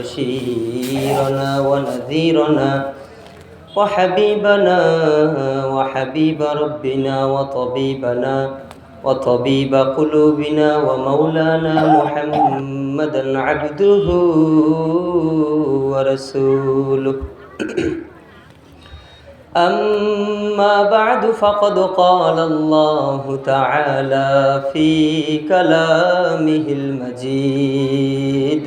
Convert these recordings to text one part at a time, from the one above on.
وبشيرنا ونذيرنا وحبيبنا وحبيب ربنا وطبيبنا وطبيب قلوبنا ومولانا محمدا عبده ورسوله أما بعد فقد قال الله تعالى في كلامه المجيد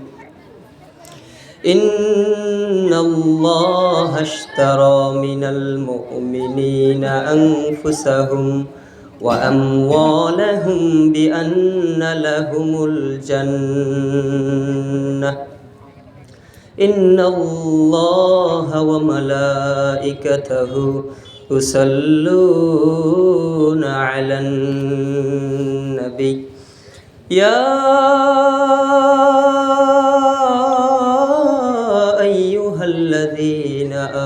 إن الله اشترى من المؤمنين أنفسهم وأموالهم بأن لهم الجنة إن الله وملائكته يصلون على النبي يا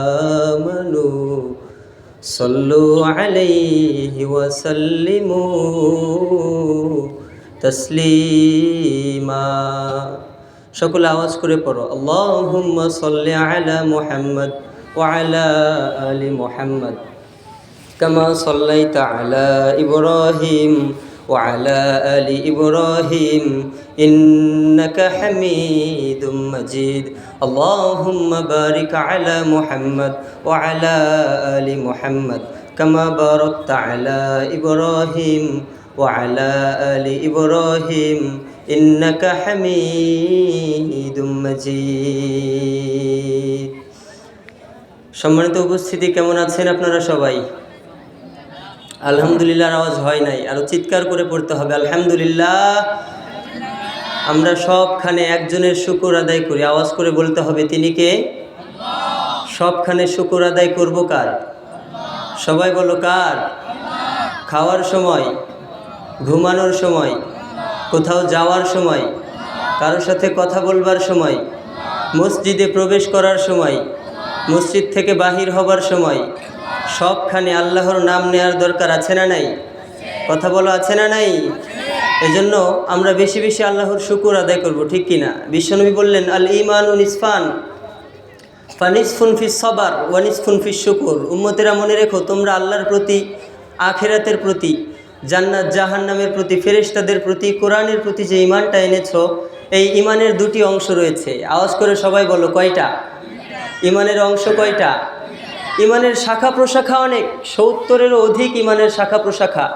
آمنوا صلوا عليه وسلموا تسليما সকল আওয়াজ করে পড়ো আল্লাহুম্মা সাল্লি আলা মুহাম্মদ ওয়া আলা আলি মুহাম্মদ কামা সাল্লাইতা আলা ইব্রাহিম ওয়া আলা আলি ইব্রাহিম ইন্নাকা হামিদুম মাজিদ আল্লাহুম্মা বারিক আলা মুহাম্মদ ওয়া আলা আলি মুহাম্মদ কামা বারাকতা আলা ইব্রাহিম وعلى آل إبراهيم إنك حميد مجيد সম্মানিত উপস্থিতি কেমন আছেন আপনারা সবাই আলহামদুলিল্লাহ আওয়াজ হয় নাই আরো চিৎকার করে পড়তে হবে আলহামদুলিল্লাহ আমরা সবখানে একজনের শুকুর আদায় করি। আওয়াজ করে বলতে হবে, তিনি কে? সবখানে শুকুর আদায় করব কার? সবাই বলো কার? খাওয়ার সময়? ঘুমানোর সময়? কোথাও যাওয়ার সময়? কারোর সাথে কথা বলবার সময়? মসজিদে প্রবেশ করার সময়? মসজিদ থেকে বাহির হবার সময়? সবখানে আল্লাহর নাম নেয়ার দরকার আছে না নাই? কথা বলো, আছে না নাই? এজন্য আমরা বেশি বেশি আল্লাহর শুকুর আদায় করব, ঠিক কিনা? বিশ্বনবী বললেন আল ইমান নিসফান, ফানিসফুন ফিস সবার ওয়ানিসফুন ফিস শুকুর। উম্মতেরা মনে রেখো, তোমরা আল্লাহর প্রতি, আখেরাতের প্রতি, জান্নাত, জাহান্নামের প্রতি, ফেরেশতাদের প্রতি, কোরআনের প্রতি যে ইমানটা এনেছো, এই ইমানের দুটি অংশ রয়েছে। আওয়াজ করে সবাই বলো, কয়টা? ইমানের অংশ কয়টা? ইমানের শাখা প্রশাখা অনেক, সত্তরেরও অধিক ইমানের শাখা প্রশাখা।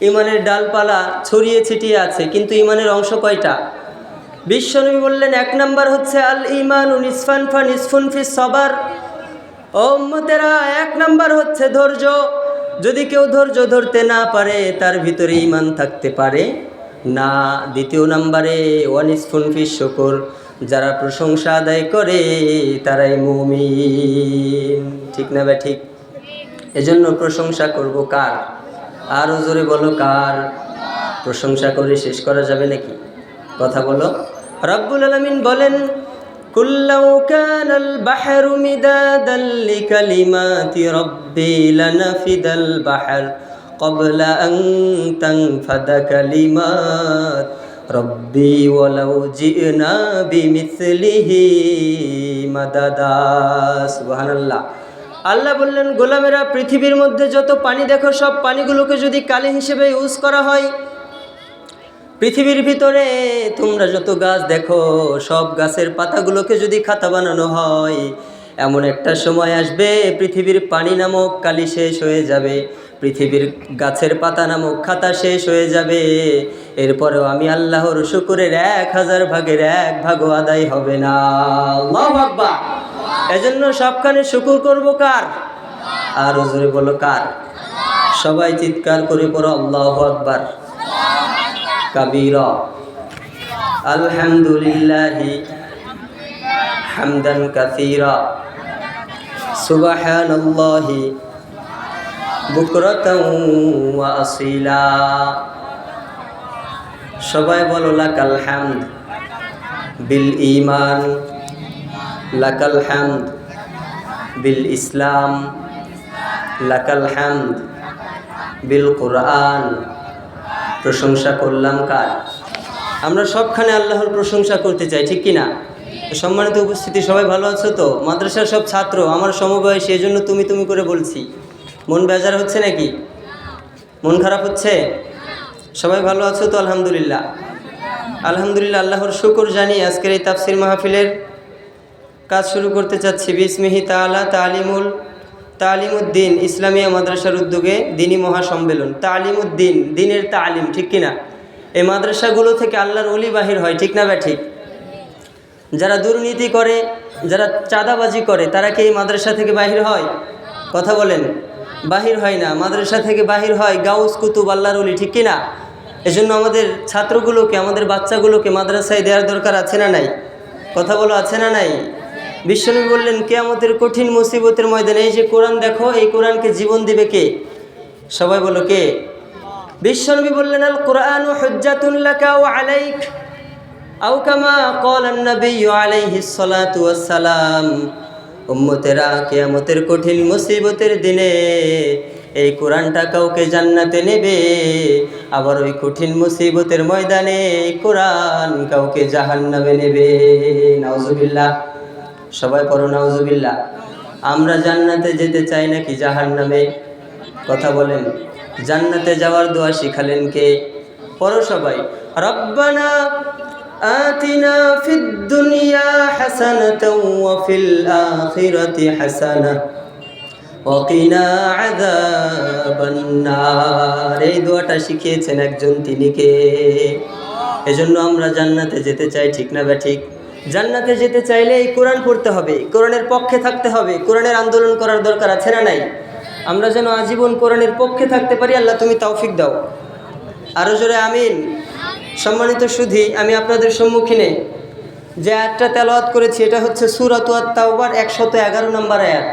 ইমানের ডালপালা ছড়িয়ে ছিটিয়ে আছে, কিন্তু ইমানের অংশ কয়টা? বিশ্বনবী বললেন, এক নাম্বার হচ্ছে আল ইমান নিসফান ফা নিসফুন ফি সবার। ও উম্মতেরা, এক নাম্বার হচ্ছে ধৈর্য। যদি কেউ ধৈর্য ধরতে না পারে, তার ভিতরে ইমান থাকতে পারে না। দ্বিতীয় নাম্বারে ওয়ানিসফুন ফিস শকর। যারা প্রশংসা আদায় করে, তারাই মুমিন। ঠিক না বে ঠিক? এজন্য প্রশংসা করব কার? আরও জোরে বলো কার প্রশংসা করে শেষ করা যাবে নাকি কথা বলো রব্বুল আলমিন বলেন قل لو كان البحر مدادا لكلمات ربي لنفد البحر قبل أن تنفد كلمات রব্বি ওয়ালাউ জিনা বিমিসলিহি মাদাদা সুবহানাল্লাহ আল্লাহ বললেন, গোলামেরা, পৃথিবীর মধ্যে যত পানি দেখো, সব পানিগুলোকে যদি কালি হিসেবে ইউজ করা হয়, পৃথিবীর ভিতরে তোমরা যত গাছ দেখো, সব গাছের পাতাগুলোকে যদি খাতা বানানো হয়, এমন একটা সময় আসবে, পৃথিবীর পানি নামক কালি শেষ হয়ে যাবে, পৃথিবীর গাছের পাতা নামক খাতা শেষ হয়ে যাবে এরপরেও আমি আল্লাহর শুকুরের এক হাজার ভাগের এক ভাগও আদায় হবে না। এজন্য সবখানে শুকুর করব কার? আর হুজুরে বলো কার? সবাই চিৎকার করে পড়ো, আল্লাহ আকবর। কবির, আলহামদুলিল্লাহ হামদান কাসির। সুবাহ বুকরত সবাই বলো, লাকাল হামদ বিল ইমান লাকাল হামদ বিল ইসলাম, লাকাল হামদ বিল কোরআন। প্রশংসা করলাম কার? আমরা সবখানে আল্লাহর প্রশংসা করতে চাই, ঠিক কি না সম্মানিত উপস্থিতি, সবাই ভালো আছো তো? মাদ্রাসার সব ছাত্র, আমার সমবয়সী এই জন্য তুমি তুমি করে বলছি। মন বেজার হচ্ছে নাকি? মন খারাপ হচ্ছে? সবাই ভালো আছো তো? আলহামদুলিল্লাহ। আলহামদুলিল্লাহ, আল্লাহর শুকর জানি আজকের এই তাফসির মাহফিলের কাজ শুরু করতে চাচ্ছি। বিসমিহি তালা তালিমুল তালিমুদ্দিন ইসলামিয়া মাদ্রাসার উদ্যোগে দিনী মহাসম্মেলন। তালিমুদ্দিন, দিনের তালিম, ঠিক কিনা? এই মাদ্রাসাগুলো থেকে আল্লাহর অলি বাহির হয়, ঠিক না ব্যা ঠিক। যারা দুর্নীতি করে, যারা চাঁদাবাজি করে, তারা কি এই মাদ্রাসা থেকে বাহির হয়? কথা বলেন। বাহির হয় না। মাদ্রাসা থেকে বাহির হয় গাউস, কুতুব, আল্লাহর অলি ঠিক কিনা? এজন্য আমাদের ছাত্রগুলোকে, আমাদের বাচ্চাগুলোকে মাদ্রাসায় দেওয়ার দরকার আছে না নাই? কথা বলো, আছে না নাই? বিশ্বনবী বললেন, কেয়ামতের কঠিন মুসিবতের ময়দানে এই যে কোরআন দেখো, এই কোরআনকে জীবন দিবে কে? সবাই বলো কে? বিশ্বনবী বললেন, আল কোরআন হজ্জাতুল্লাকা ও আলাইক, আও কামা কল নবী আলাইহি সালাতু ওয়াসসালাম উম্মতেরা, কেয়ামতের কঠিন মুসিবতের দিনে এই কোরআনটা কাউকে জান্নাতে নেবে। আবার ওই কঠিন মুসিবতের ময়দানে কোরআন কাউকে জাহান্নামে নেবে। নাউজুবিল্লাহ। সবাই পড়ো নাউজুবিল্লাহ আমরা জান্নাতে যেতে চাই নাকি জাহান্নামে কথা বলেন জান্নাতে যাওয়ার দোয়া শিখালেন কে পড়ো সবাই রব্বানা آتنا في الدنيا حسنة وفي الآخرة حسنة وقنا عذاب النار এই দোয়াটা শিখিয়েছেন একজন তিনি কে এজন্য আমরা জান্নাতে যেতে চাই ঠিক না বা ঠিক জান্নাতে যেতে চাইলে এই কোরআন পড়তে হবে, কোরআনের পক্ষে থাকতে হবে, কোরআনের আন্দোলন করার দরকার আছে না নাই? আমরা যেন আজীবন কোরআনের পক্ষে থাকতে পারি, আল্লাহ তুমি তৌফিক দাও। আরও জোরে আমিন। সম্মানিত সুধি, আমি আপনাদের সম্মুখীনে যে একটা তেলাওয়াত করেছি, এটা হচ্ছে সুরাত তাওবার একশত এগারো নম্বর আয়াত।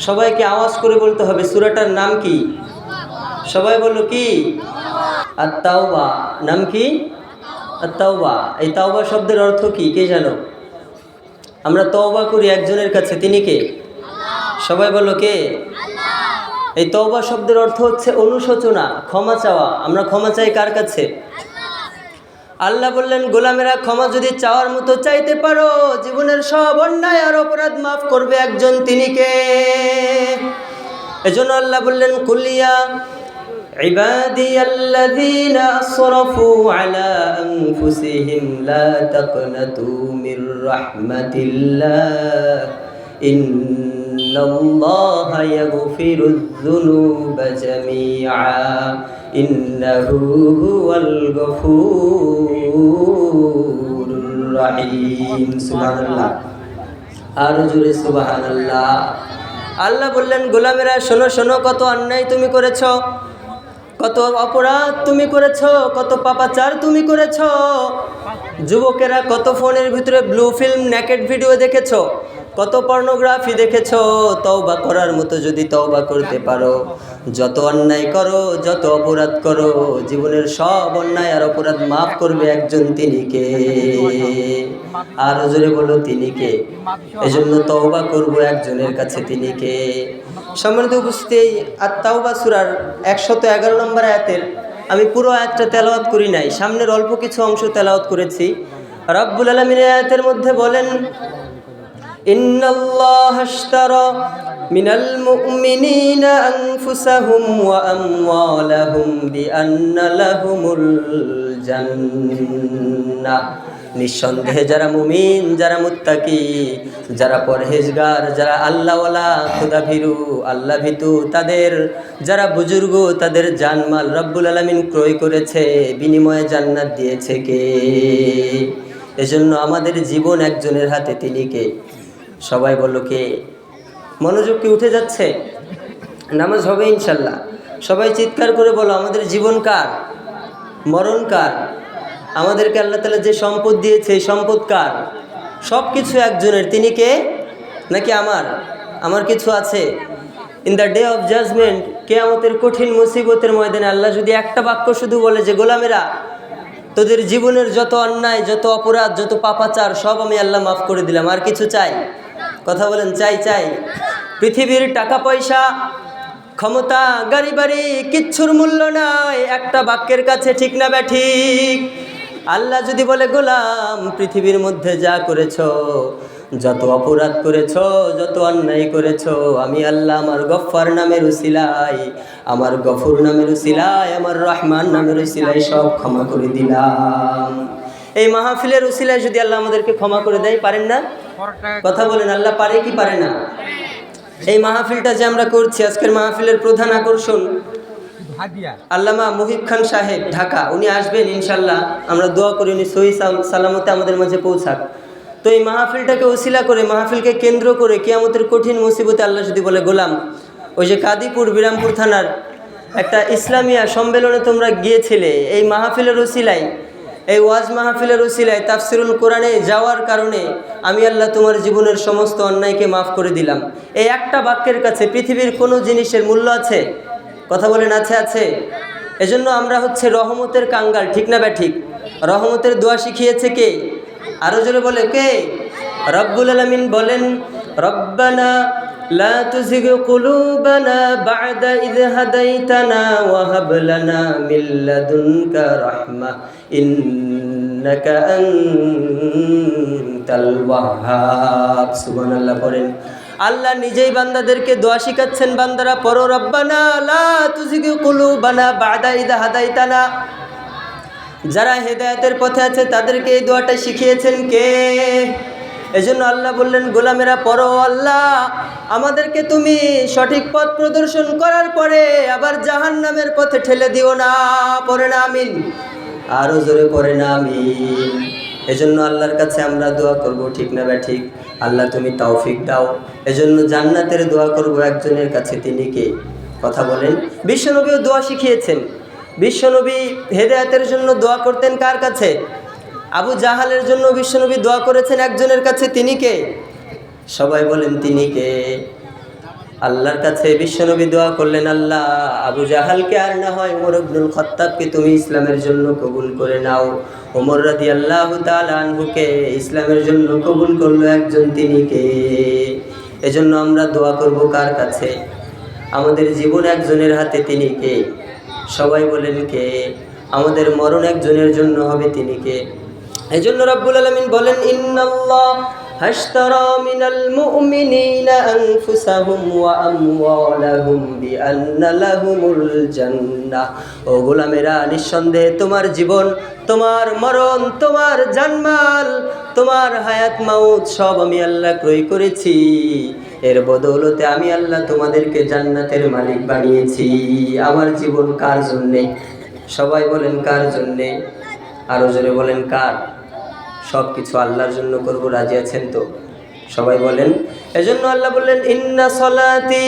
সবাইকে আওয়াজ করে বলতে হবে, সুরাটার নাম কি? সবাই বলল কি? আর তাওবা নাম কি? আর তাওবা এই তাওবা শব্দের অর্থ কি? কে জানো? আমরা তওবা করি একজনের কাছে তিনি কে সবাই বলো কে এই তওবা শব্দের অর্থ হচ্ছে অনুশোচনা ক্ষমা চাওয়া আমরা ক্ষমা চাই কার কাছে আল্লাহ বললেন গোলামেরা ক্ষমা যদি চাওয়ার মতো চাইতে পারো জীবনের সব অন্যায় আর অপরাধ মাফ করবে একজন তিনি কে এজন্য আল্লাহ বললেন কুলিয়া عبادي الذين أسرفوا على أنفسهم لا تقنطوا من رحمة الله إن الله يغفر الذنوب جميعا إنه هو الغفور الرحيم سبحان الله আরো জোরে সুবাহান আল্লাহ আল্লাহ বললেন গোলামেরা শোনো শোনো কত অন্যায় তুমি করেছ কত অপরাধ তুমি করেছ, কত পাপাচার তুমি করেছ। যুবকেরা কত ফোনের ভিতরে ব্লু ফিল্ম নেকেট ভিডিও দেখেছ, কত পর্নোগ্রাফি দেখেছ, তওবা করার মতো যদি তওবা করতে পারো, যত অন্যায় করো, যত অপরাধ করো, জীবনের সব অন্যায় আর অপরাধ মাফ করবে একজন তিনি কে? আর জোরে বলো, তিনি কে? এজন্য তওবা করব একজনের কাছে তিনি কে? সম্মানিত উপস্থিতি আর তাওবা সুরার একশত এগারো নম্বর আয়াতের আমি পুরো আয়াতটা তেলাওয়াত করি নাই সামনের অল্প কিছু অংশ তেলাওয়াত করেছি রব্বুল আলমিনের আয়াতের মধ্যে বলেন إن الله اشترى من المؤمنين أنفسهم وأموالهم بأن لهم الجنة নিঃসন্দেহে যারা মুমিন, যারা মুত্তাকি, যারা পরহেজগার, যারা আল্লাহওয়ালা খুদা ভিরু আল্লাহ ভীতু তাদের যারা বুজুর্গ, তাদের জানমাল রব্বুল আলমিন ক্রয় করেছে, বিনিময়ে জান্নাত দিয়েছে কে? এজন্য আমাদের জীবন একজনের হাতে, তিনি কে? সবাই বলল, কে? মনোযোগ কি উঠে যাচ্ছে? নামাজ হবে ইনশাল্লাহ। সবাই চিৎকার করে বলো, আমাদের জীবন কার? মরণ কার? আমাদেরকে আল্লাহ তালা যে সম্পদ দিয়েছে, এই সম্পদ কার? সব কিছু একজনের। তিনি কে? নাকি আমার? আমার কিছু আছে। In the day of judgment কেয়ামতের কঠিন মুসিবতের ময়দানে আল্লাহ যদি একটা বাক্য শুধু বলে যে, গোলামেরা, তোদের জীবনের যত অন্যায়, যত অপরাধ, যত পাপাচার, সব আমি আল্লাহ মাফ করে দিলাম। আর কিছু চাই? কথা বলেন, চাই চাই। পৃথিবীর টাকা পয়সা, ক্ষমতা, গাড়ি বাড়ি, কিচ্ছুর মূল্য নাই। একটা বাক্যের কাছে ঠিক না ব্যা ঠিক। আল্লাহ যদি বলে, গোলাম, পৃথিবীর মধ্যে যা করেছ, যত অপরাধ করেছ, যত অন্যায় করেছ, আমি আল্লাহ আমার গফ্ফার নামের উসিলাই আমার গফুর নামের উসিলাই আমার রহমান নামের উসিলাই সব ক্ষমা করে দিলাম। এই মাহফিলের উসিলায় যদি আল্লাহ আমাদেরকে ক্ষমা করে দেয়, পারেন না? কথা বলেন, আল্লাহ পারে কি পারে না? এই মাহফিলটা যে আমরা করছি, আজকের মাহফিলের প্রধান আকর্ষণ আল্লামা মুহিব খান সাহেব, ঢাকা। উনি আসবেন, ইনশাল্লাহ। আমরা দোয়া করি উনি সহি সালামতে আমাদের মাঝে পৌঁছাক। তো এই মাহফিলটাকে ওসিলা করে, মাহফিলকে কেন্দ্র করে কিয়ামতের কঠিন মুসিবতে আল্লাহ যদি বলে, গোলাম, ওই যে কাদিপুর বিরামপুর থানার একটা ইসলামিয়া সম্মেলনে তোমরা গিয়েছিলে, এই মাহফিলের ওসিলাই এই ওয়াজ মাহফিলের ওসিলায় তাফসিরুল কোরআনে যাওয়ার কারণে আমি আল্লাহ তোমার জীবনের সমস্ত অন্যায়কে মাফ করে দিলাম। এই একটা বাক্যের কাছে পৃথিবীর কোনো জিনিসের মূল্য আছে? কথা বলেন আছে আছে এজন্য আমরা হচ্ছে রহমতের কাঙ্গাল ঠিক না ব্যা ঠিক রহমতের দোয়া শিখিয়েছে কে আরো জোরে বলে কে রব্বুল আলমিন বলেন রব্বানা لا تزغ قلوبنا بعد إذ هديتنا وهب لنا من لدنك رحمة إنك أنت الوهاب سبحان الله পড়েন আল্লাহ নিজেই বান্দাদেরকে দোয়া শিখাচ্ছেন, বান্দারা পরো রব্বানা লা তুজিগ কুলুবানা বাদা ইদা হাদাইতানা। যারা হেদায়তের পথে আছে, তাদেরকে এই দোয়াটা শিখিয়েছেন কে? এজন্য আল্লাহ বললেন, গোলামেরা পরো আল্লাহ, আমাদেরকে তুমি সঠিক পথ প্রদর্শন করার পরে আবার জাহান নামের পথে ঠেলে দিও না। পরে না, আমিন। আরও জোরে পরে না, আমিন। এজন্য আল্লাহর কাছে আমরা দোয়া করব, ঠিক না বা ঠিক। আল্লাহ তুমি তৌফিক দাও। এজন্য জান্নাতের দোয়া করব একজনের কাছে, তিনি কে? কথা বলেন। বিশ্বনবীও দোয়া শিখিয়েছেন। বিশ্বনবী হেদায়াতের জন্য দোয়া করতেন কার কাছে? আবু জাহালের জন্য বিশ্বনবী দোয়া করেছেন একজনের কাছে, তিনি কে? সবাই বলেন, তিনি কে? আল্লাহর কাছে বিশ্বনবী দোয়া করলেন, আল্লাহ, আবু জাহালকে আর না হয় ওমর আব্দুল খত্তাবকে তুমি ইসলামের জন্য কবুল করে নাও। ওমর রাদি আল্লাহ তালহুকে ইসলামের জন্য কবুল করল একজন তিনিকে। এজন্য আমরা দোয়া করব কার কাছে? আমাদের জীবন একজনের হাতে তিনি কে? সবাই বলেন কে? আমাদের মরণ একজনের জন্য হবে তিনি কে? এজন্য জন্য রব্বুল আলমিন বলেন, ইন্নাল্লাহ মিনাল মুমিনিনা আনফুসাহুম ওয়া আমওয়ালাহুম বিআন্না লাহুমুল জান্নাহ ও গোলামেরা, নিঃসন্দেহে তোমার জীবন, তোমার মরণ, তোমার জানমাল, তোমার হায়াত মাউত সব আমি আল্লাহ ক্রয় করেছি। এর বদৌলতে আমি আল্লাহ তোমাদেরকে জান্নাতের মালিক বানিয়েছি। আমার জীবন কার জন্যে? সবাই বলেন কার জন্যে? আরও জোরে বলেন কার? সব কিছু আল্লাহর জন্য করব রাজি আছেন তো সবাই বলেন এজন্য আল্লাহ বললেন ইন্না সলাতি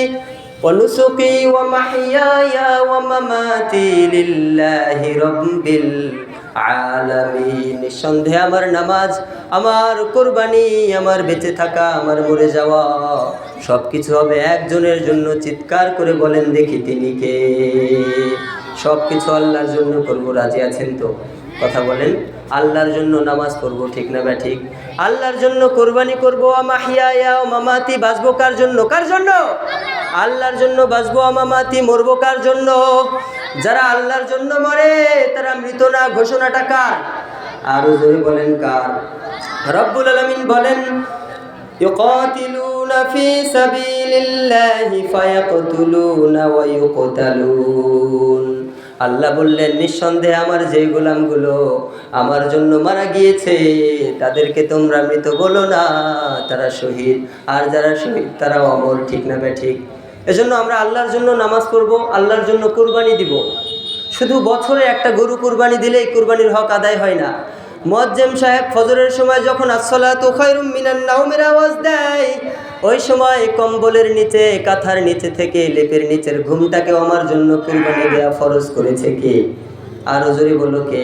ونسكي ومحياي ومماتي لله رب العالمين নিঃসন্দেহে আমার নামাজ আমার কোরবানি আমার বেঁচে থাকা আমার মরে যাওয়া সব কিছু হবে একজনের জন্য চিৎকার করে বলেন দেখি তিনি কে সব কিছু আল্লাহর জন্য করবো রাজি আছেন তো কথা বলেন আল্লাহর জন্য নামাজ পড়বো ঠিক না বা ঠিক আল্লাহর জন্য কোরবানি করবো আমাহিয়া ও মামাতি বাঁচবো কার জন্য কার জন্য আল্লাহর জন্য বাঁচবো আমামাতি মরবো কার জন্য যারা আল্লাহর জন্য মরে তারা মৃত না ঘোষণাটা কার আরো জোরে বলেন কার রব্বুল আলামিন বলেন يقاتلون في سبيل الله فيقتلون ويقتلون আল্লাহ বললেন, নিঃসন্দেহে আমার যে গোলামগুলো আমার জন্য মারা গিয়েছে, তাদেরকে তোমরা মৃত বলো না, তারা শহীদ। আর যারা শহীদ তারা অমর, ঠিক না ঠিক এজন্য আমরা আল্লাহর জন্য নামাজ করব আল্লাহর জন্য কুরবানি দিব। শুধু বছরে একটা গরু কুরবানি দিলেই কুরবানির হক আদায় হয় না। মোয়াজ্জেম সাহেব ফজরের সময় যখন আসসালাতু খায়রুম মিনান নাওমের আওয়াজ দেয়, ওই সময় কম্বলের নিচে, কাঁথার নিচে থেকে লেপের নিচের ঘুমটাকেও আমার জন্য কুরবানি দেওয়া ফরজ করেছে কে? আরও জোরে বলল কে?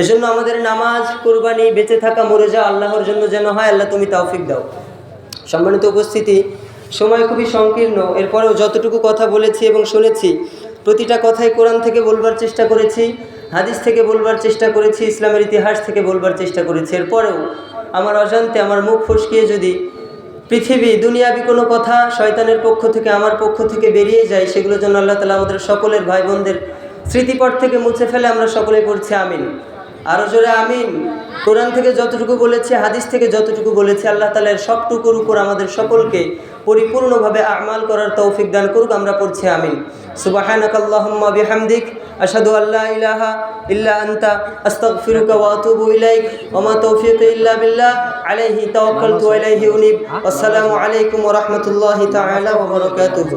এজন্য আমাদের নামাজ, কুরবানি, বেঁচে থাকা, মরে আল্লাহর জন্য যেন হয়, আল্লাহ তুমি তৌফিক দাও। সম্মানিত উপস্থিতি, সময় খুবই সংকীর্ণ, এরপরেও যতটুকু কথা বলেছি এবং শুনেছি, প্রতিটা কথাই কোরআন থেকে বলবার চেষ্টা করেছি। হাদিস থেকে বলবার চেষ্টা করেছি, ইসলামের ইতিহাস থেকে বলবার চেষ্টা করেছি। এরপরেও আমার অজান্তে আমার মুখ ফসকিয়ে যদি পৃথিবী, দুনিয়াবি কোনো কথা শয়তানের পক্ষ থেকে, আমার পক্ষ থেকে বেরিয়ে যায় সেগুলো যেন আল্লাহ তালা আমাদের সকলের ভাই বোনদের স্মৃতিপট থেকে মুছে ফেলে আমরা সকলে পড়ছি আমিন। আরও জোরে আমিন। কোরআন থেকে যতটুকু বলেছে, হাদিস থেকে যতটুকু বলেছে, আল্লাহ তালার সবটুকুর উপর আমাদের সকলকে পরিপূর্ণভাবে আমাল করার তৌফিক দান করুক, আমরা পড়ছি আমিন। সুবাহানাক আল্লাহুম্মা বিহামদিক আসাদু আল্লাহ ইলাহা ইল্লা আন্তা, আস্তাগফিরুকা ওয়া আতুবু ইলাইক। ওয়া তৌফিকি ইল্লা বিল্লাহ, আলাইহি তাওয়াক্কালতু ওয়া ইলাইহি উনিব। আসসালামু আলাইকুম ওয়া রাহমাতুল্লাহি তাআলা ওয়া বারাকাতুহু।